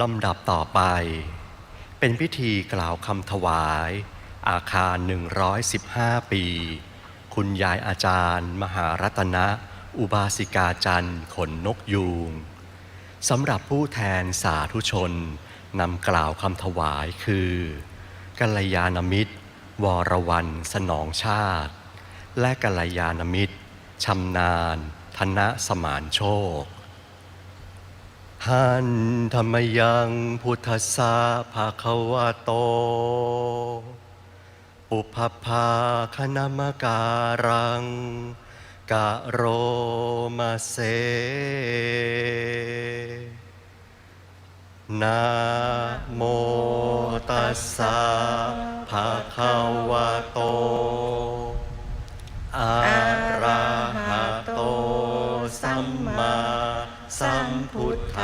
ลำดับต่อไป เป็นพิธีกล่าวคำถวาย อาคาร 115 ปี คุณยายอาจารย์ มหารัตนะ อุบาสิกาจันทร์ขนนกยูงสำหรับผู้แทนสาธุชนนำกล่าวคำถวายคือกัลยาณมิตร วรวันสนองชาติ และกัลยาณมิตรชำนาญธนสมานโชค หันธรรมยังพุทธสสะภาควะโตปุพพาคณมการัง กะโรมาเซนะโมตัสสะภะคะวะโต อะระหะโต สัมมาสัมพุทธ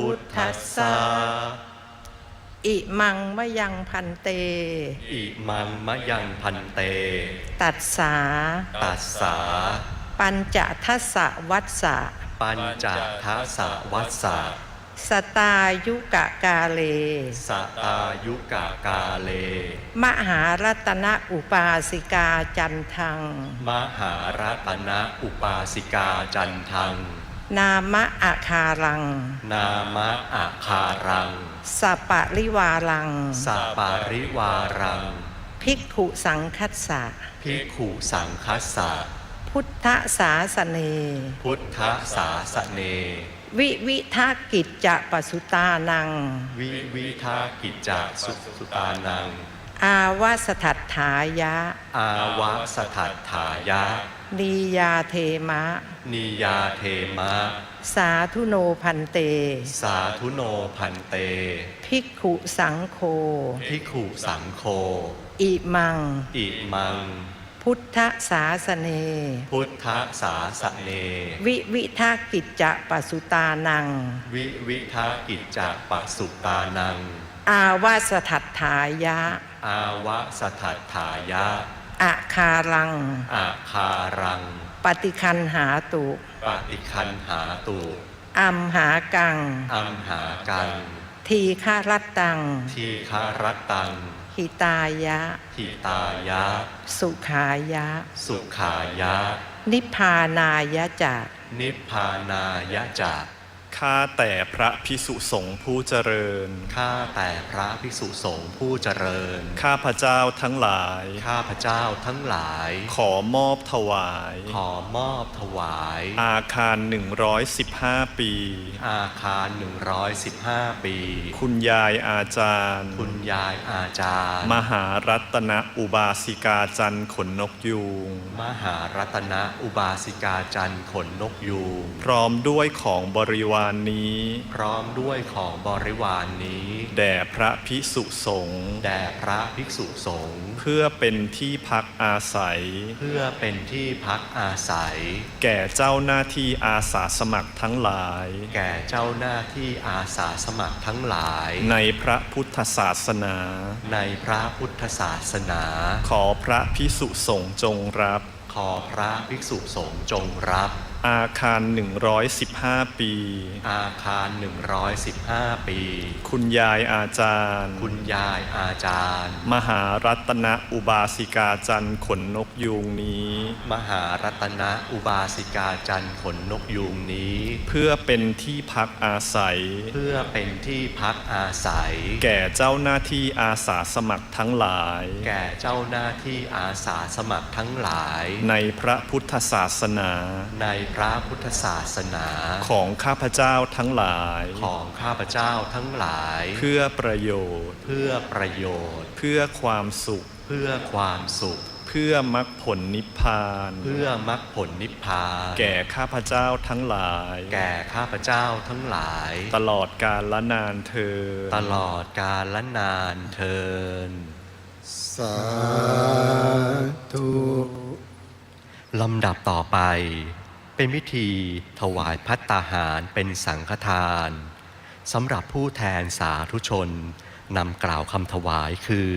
พุทธัสสะอิมังมะยังพันเต อิมังมะยังพันเต ตัดสา ตัสสา ปัญจทัสสะวัสสะปัญจทัสสะวัสสะสตายุกะกาเล สตายุกะกาเล มหารัตนอุปาสิกาจันทัง มหารัตนะอุปาสิกาจันทัง นามะอาคารัง นามะอาคารังสปะริวารังสาปาริวารัง ภิกขุสังคัสสะพิกขุสังคัสสะ พุทธสาสเน พุทธสาสเน วิวิทากิจจะปสุตานัง วิวิทากิจจาสุสุตานัง อาวาสถัตถายะ อาวะสถัตถายะ นียาเทมะ นิยาเทมะ สาธุโนพันเต สาธุโนพันเต ภิกขุสังโฆพิกขุสังโฆ อิมัง อิมัง พุทธสาสเน พุทธสาสเน วิวิทากิจจะปสุตานัง วิวิทากิจจะปะสุตานัง อาวาสถัตถายะ อาวะสถัตถายะ อาคารังอาคารัง ปฏิคันหาตุปฏิคันหาตุอัมหากัง อัมหากัง ทีฆารัตตัง ทีคารตัง หิตายะ หิตายะ สุขายะ สุขายะ นิพพานายะจะนิพพานายะจะ ข้าแต่พระพิสุสงฆ์ผู้เจริญ ข้าแต่พระภิกษุสงฆ์ผู้เจริญ ข้าพระเจ้าทั้งหลาย ข้าพระเจ้าทั้งหลาย ขอมอบถวาย ขอมอบถวาย อาคาร 115 ปี อาคาร 115 ปี คุณยายอาจารย์ คุณยายอาจารย์ มหารัตนอุบาสิกาจันทร์ขนนกยูง มหารัตนะอุบาสิกาจันทร์ขนนกยูงพร้อมด้วยของบริวารนนี้ พร้อมด้วยของบริวารนนี้ แด่พระพิสุสงฆ์แด่พระภิกษุสงฆ์เพื่อเป็นที่พักอาศัย เพื่อเป็นที่พักอาศัย แก่เจ้าหน้าที่อาสาสมัครทั้งหลาย แก่เจ้าหน้าที่อาสาสมัครทั้งหลาย ในพระพุทธศาสนา ในพระพุทธศาสนา ขอพระพิสุสงฆ์จงรับ ขอพระภิกษุสงฆ์จงรับ อาคาร 115 ปี อาคาร 115 ปี คุณยายอาจารย์ คุณยายอาจารย์ มหารัตนอุบาสิกาจันทร์ขนนกยูงนี้ มหารัตนะอุบาสิกาจันทร์ขนนกยูงนี้ เพื่อเป็นที่พักอาศัย เพื่อเป็นที่พักอาศัย แก่เจ้าหน้าที่อาสาสมัครทั้งหลาย แก่เจ้าหน้าที่อาสาสมัครทั้งหลาย ในพระพุทธศาสนาในพระพุทธศาสนา ของข้าพเจ้าทั้งหลาย ของข้าพเจ้าทั้งหลาย เพื่อประโยชน์ เพื่อประโยชน์ เพื่อความสุข เพื่อความสุข เพื่อมรรคผลนิพพาน เพื่อมรรคผลนิพพาน แก่ข้าพเจ้าทั้งหลาย แก่ข้าพเจ้าทั้งหลาย ตลอดกาลละนานเธอญตลอดกาลและนานเทินสาธุลำดับต่อไป เป็นพิธีถวายพัตตาหารเป็นสังฆทานสำหรับผู้แทนสาธุชนนำกล่าวคำถวายคือ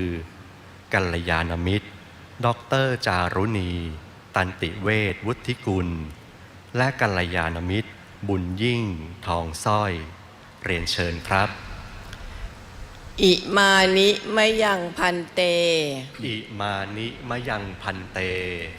กัลยาณมิตรด็อกเตอร์จารุณี ตันติเวชวุฒิกุล และกัลยาณมิตร บุญยิ่ง ทองสร้อยเรียนเชิญครับ อิมานิมะยังพันเต อิมานิมะยังพันเต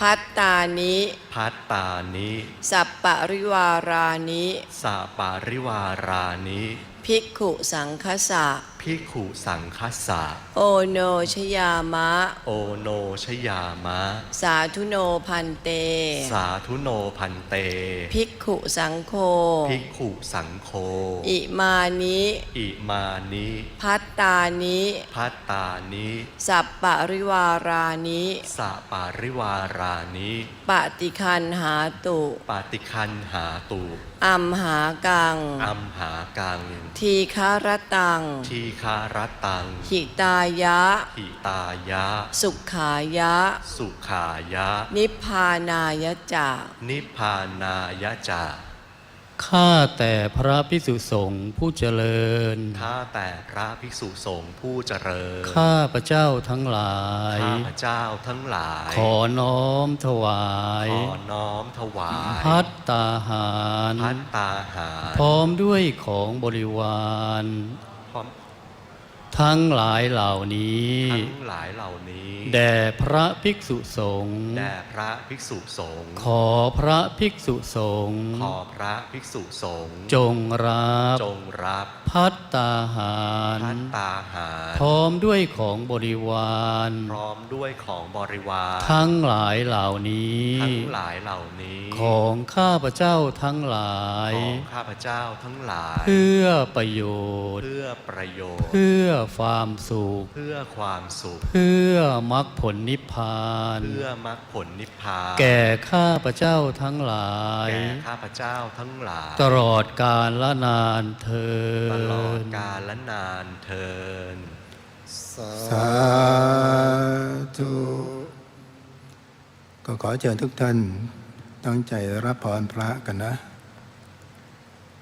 พัตตานิ พัตตานิ สัปปะริวารานิ สาปาริวารานิ ภิกขุสังคสะพิกขุสังคัสสะโอโนชยามะ โอโนชยามะ สาธุโนพันเต สาธุโนพันเต ภิกขุสังโฆพิกขุสังโฆอิมานิอิมานิพัตตานิพัตตานิสัปปะริวารานิสาปาริวารานิปฏิคันหาตุปาติคันหาตุอัมหากัง อัมหากัง ทีคารตัง ทีคารตัง หิตายะ หิตายะ สุขายะ สุขายะ นิพพานายะจานิพพานายะจาข้าแต่พระพิสุสงฆ์ผู้เจริญ ข้าแต่พระภิกษุสงฆ์ผู้เจริญ ข้าพระเจ้าทั้งหลาย ข้าพเจ้าทั้งหลาย ขอน้อมถวาย ขอน้อมถวาย พัตตาหาร พัตตาหาร พร้อมด้วยของบริวาร พร้อม ทั้งหลายเหล่านี้ทั้งหลายเหล่านี้แด่พระภิกษุสงฆ์แด่พระภิกษุสงฆ์ขอพระภิกษุสงฆ์ขอพระภิกษุสงฆ์จงรับจงรับพัตตาหารพัตตาหารพร้อมด้วยของบริวารพร้อมด้วยของบริวารทั้งหลายเหล่านี้ทั้งหลายเหล่านี้ ของข้าพเจ้าทั้งหลายของข้าพเจ้าทั้งหลาย เพื่อประโยชน์เพื่อประโยชน์ เพื่อความสุข เพื่อความสุข เพื่อมรรคผลนิพพาน เพื่อมรรคผลนิพพาน แก่ข้าพเจ้าทั้งหลาย แก่ข้าพเจ้าทั้งหลาย ตลอดกาลละนานเธอตลอดญกาลและนานเทินสาธุก็ขอเชิญทุกท่านตั้งใจรับพรพระกันนะ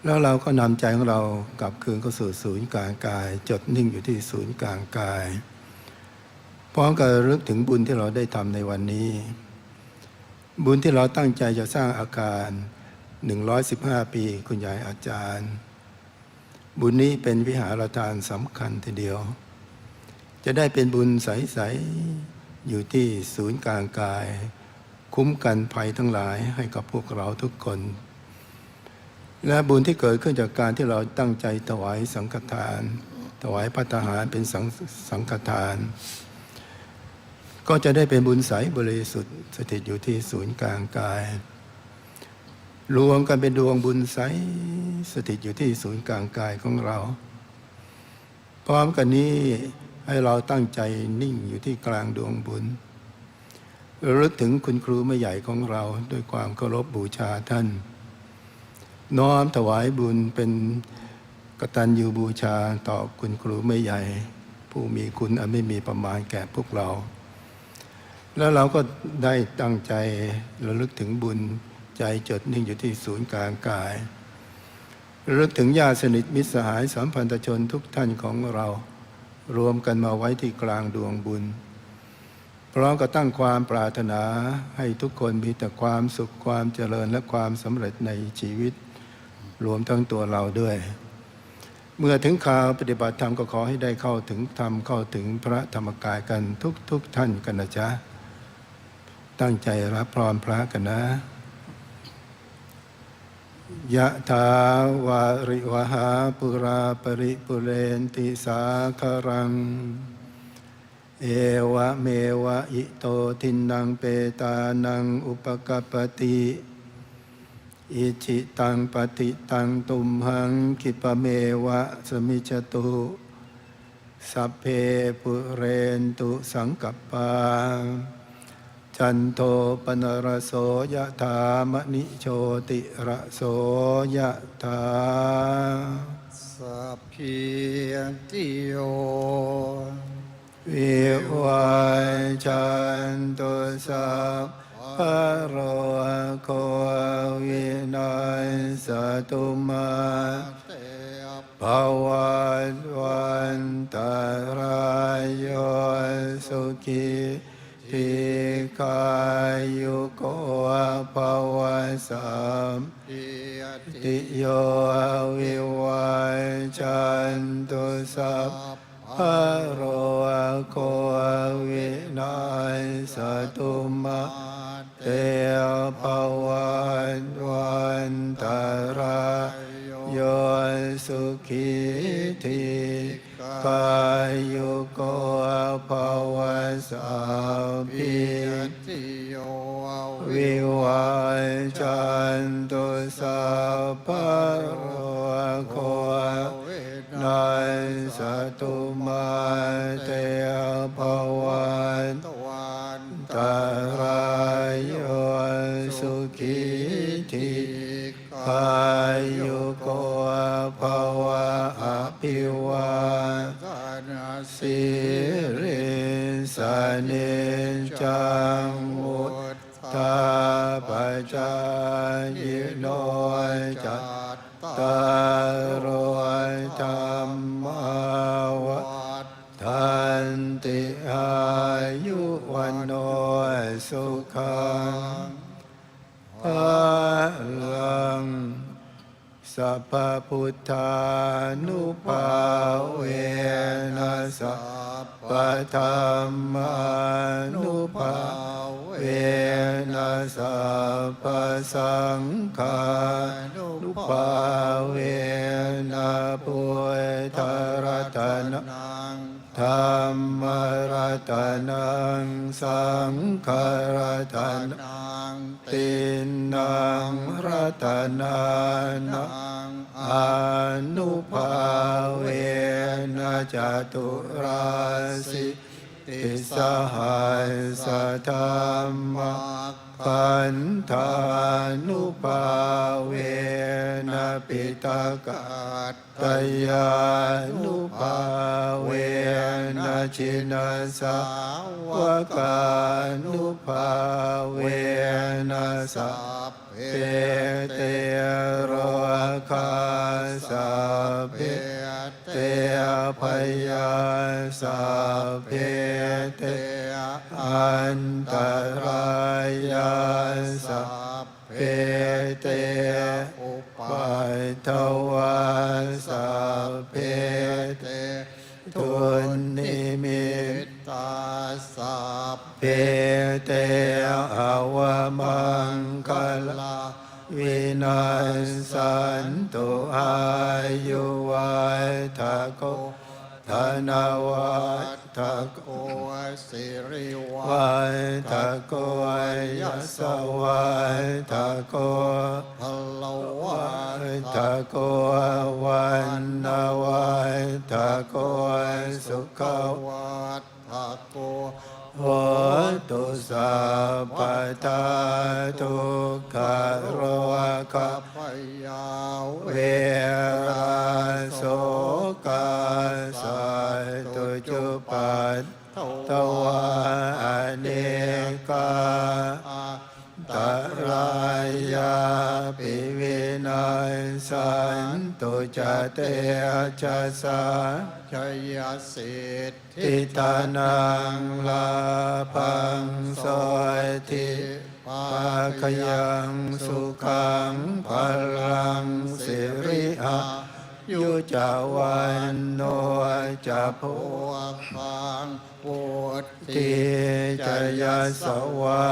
แล้วเราก็นำใจของเรากลับคืนเข้าสู่ศูนย์กลางกาย จดนิ่งอยู่ที่ศูนย์กลางกาย พร้อมกับรึกถึงบุญที่เราได้ทำในวันนี้ บุญที่เราตั้งใจจะสร้างอาคาร 115 ปีคุณยายอาจารย์ บุญนี้เป็นวิหารทานสำคัญทีเดียว จะได้เป็นบุญใส ๆ อยู่ที่ศูนย์กลางกาย คุ้มกันภัยทั้งหลายให้กับพวกเราทุกคน และบุญที่เกิดขึ้นจากการที่เราตั้งใจถวายสังฆทาน ถวายพัฒหารเป็นสังสังฆทาน ก็จะได้เป็นบุญใสบริสุทธิ์สถิตอยู่ที่ศูนย์กลางกาย รวมกันเป็นดวงบุญใสสถิตอยู่ที่ศูนย์กลางกายของเรา พร้อมกันนี้ให้เราตั้งใจนิ่งอยู่ที่กลางดวงบุญระลึกถึงคุณครูแม่ใหญ่ของเราด้วยความเคารพบูชาท่าน น้อมถวายบุญเป็นกตัญญูบูชาต่อคุณครูแม่ใหญ่ ผู้มีคุณอันไม่มีประมาณแก่พวกเรา แล้วเราก็ได้ตั้งใจระลึกถึงบุญใจจดนิ่งอยู่ที่ศูนย์กลางกายระลึกถึงญาติสนิทมิตรสหายสัมพันธชนทุกท่านของเรา รวมกันมาไว้ที่กลางดวงบุญพร้อมกับตั้งความปรารถนาให้ทุกคนมีแต่ความสุขความเจริญและความสำเร็จในชีวิต รวมทั้งตัวเราด้วย เมื่อถึงข่าวปฏิบัติธรรมก็ขอให้ได้เข้าถึงธรรมเข้าถึงพระธรรมกายกันทุกทุกท่านกันนะจ๊ะ ตั้งใจรับพรพระกันนะยะถาวาริวหาปุราปริปุเรนติสาคารัง เอวะเมวะอิโตทินังเปตานังอุปกปติ อิจิตังปฏิตังตุมหังคิปะเมวะสมิจตุ สัพเพปุเรนตุสังกัปปาจันโทปนรโสยะถามณิโชติระโสยะถาสัพพิติโยวิวัยจันตุสัพพะโรโควินัย สตุมาเตภวันวันตารายโยสุขีทีขายุโกภวสัมปิยติติโยวิวัยจันตุสัพพะโรโควินัยสตุมาเตภวัน วัน ยุโกภวะอภิวาทนาสิริสเนจังมุตตาปจา ทธานุภาเวนัสะปะธรรมานุภาเวนัสะปะสังฆานุภาเวนะปุถรัตนะนังธรรมรัตนังสังฆรัตนะนังตินังรัตนานัง อนุภาเวนะจตุราสิติสหัสธรรมขันธานุภาเวนะปิตกะกัตยานุภาเวนะชินาสาวกานุภาเวนะสัพ พเตโรคาสัพเพเตพยาสัพเพเตอันตรายาสัพเพเตอุปาปัยทว วัตถโกโหตุสัพพตาทุกขโรคพยาเวเวร จเตชะสาชยสิทธิทิตานังลาพังสอยทิภาคยังสุขังพลังสิริอายุจาวันโนจะพวกฟังปุตติจยสวา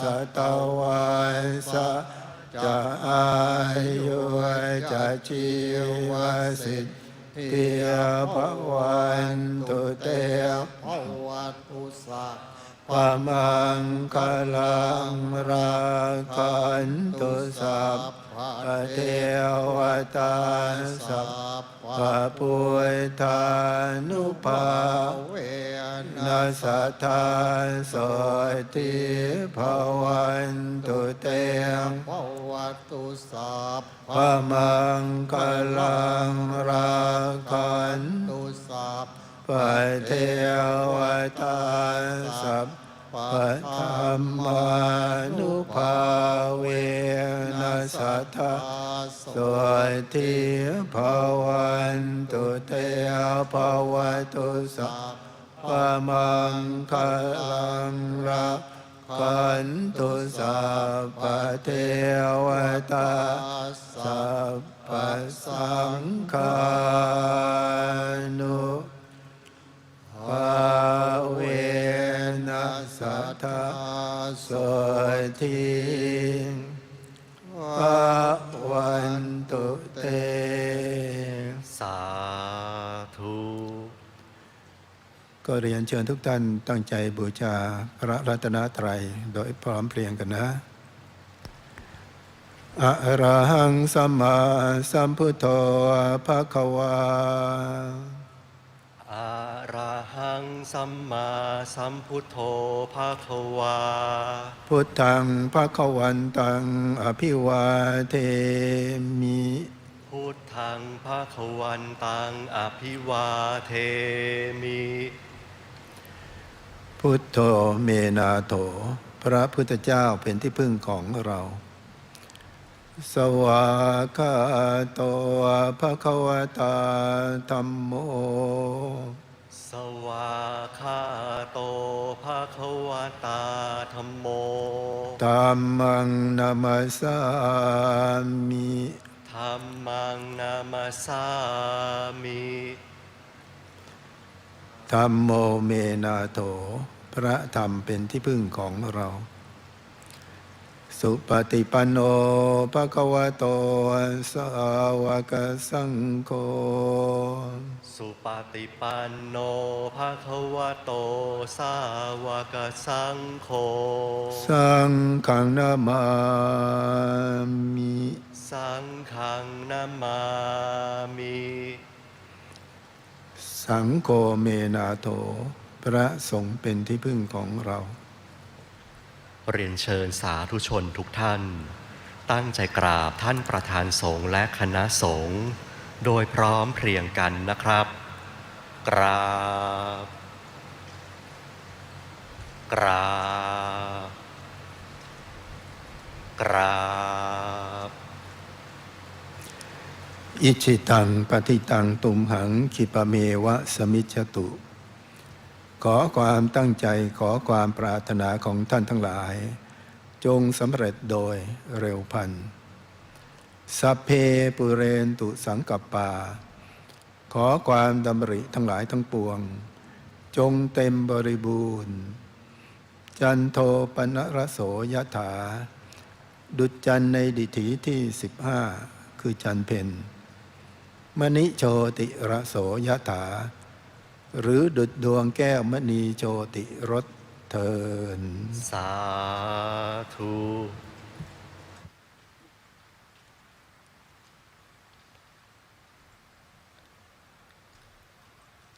สตวาสะ จะอายุจะชีวสิทธิยภวันตุเตภวัตุสัพพ ปะมังคลังราคันตุสัพพะเทวตาสัพพะปุถทานุภาเวนาสัทธาโสติภวันตุเตงภวตุสัพพะมังคลังราคันตุสัพปะเทวตาสัพ พะธรรมานุภาเวนัสสัทธาสวทิภาวันตุเตภาวตุสัพพมังคลังรักขันตุสัพพเทวตาสัพพสังฆานุภา สทิภาวันตุเต สาธุ ก็เรียนเชิญทุกท่านตั้งใจบูชาพระรัตนตรัยโดยพร้อมเพรียงกันนะอะระหังสัมมาสัมพุทโธภะคะวาอะ ระหังสัมมาสัมพุทโธภาควา พุทธังภะคะวันตังอภิวาเทมิ พุทธังภาควันตังอภิวาเทมิ พุทโธเมนาโถ พระพุทธเจ้าเป็นที่พึ่งของเราสวากขาโตภะคะวตาธรรมโม สวาคาโตภาควตาธรรมโมตัมมังนามาสามิธรรมังนามาสามิธรรมโมเมนาโถพระธรรมเป็นที่พึ่งของเรา สุปฏิปันโนภะคะวะโตสาวกสังโฆ สุปฏิปันโนภาควโต สาวกสังโฆ สังฆังนามามิสังฆังนามามิ สังโฆเมนาโถพระสงฆ์เป็นที่พึ่งของเรา เรียนเชิญสาธุชนทุกท่าน ตั้งใจกราบท่านประธานสงฆ์และคณะสงฆ์ โดยพร้อมเพรียงกันนะครับ กราบ กราบ กราบ อิชิตังปฏิตังตุมหังคิปะเมวะสมิจตุ ขอความตั้งใจขอความปรารถนาของท่านทั้งหลาย จงสำเร็จโดยเร็วพันธ์ สัพเพปุเรนตุสังกัปปา ขอความดำริทั้งหลายทั้งปวง จงเต็มบริบูรณ์ จันโทปนรโสยถา ดุจจันในดิถีที่สิบห้าคือจันเพนมณิโชติระโสยถา หรือดุจดวงแก้วมณีโชติรสเทิน สาธุ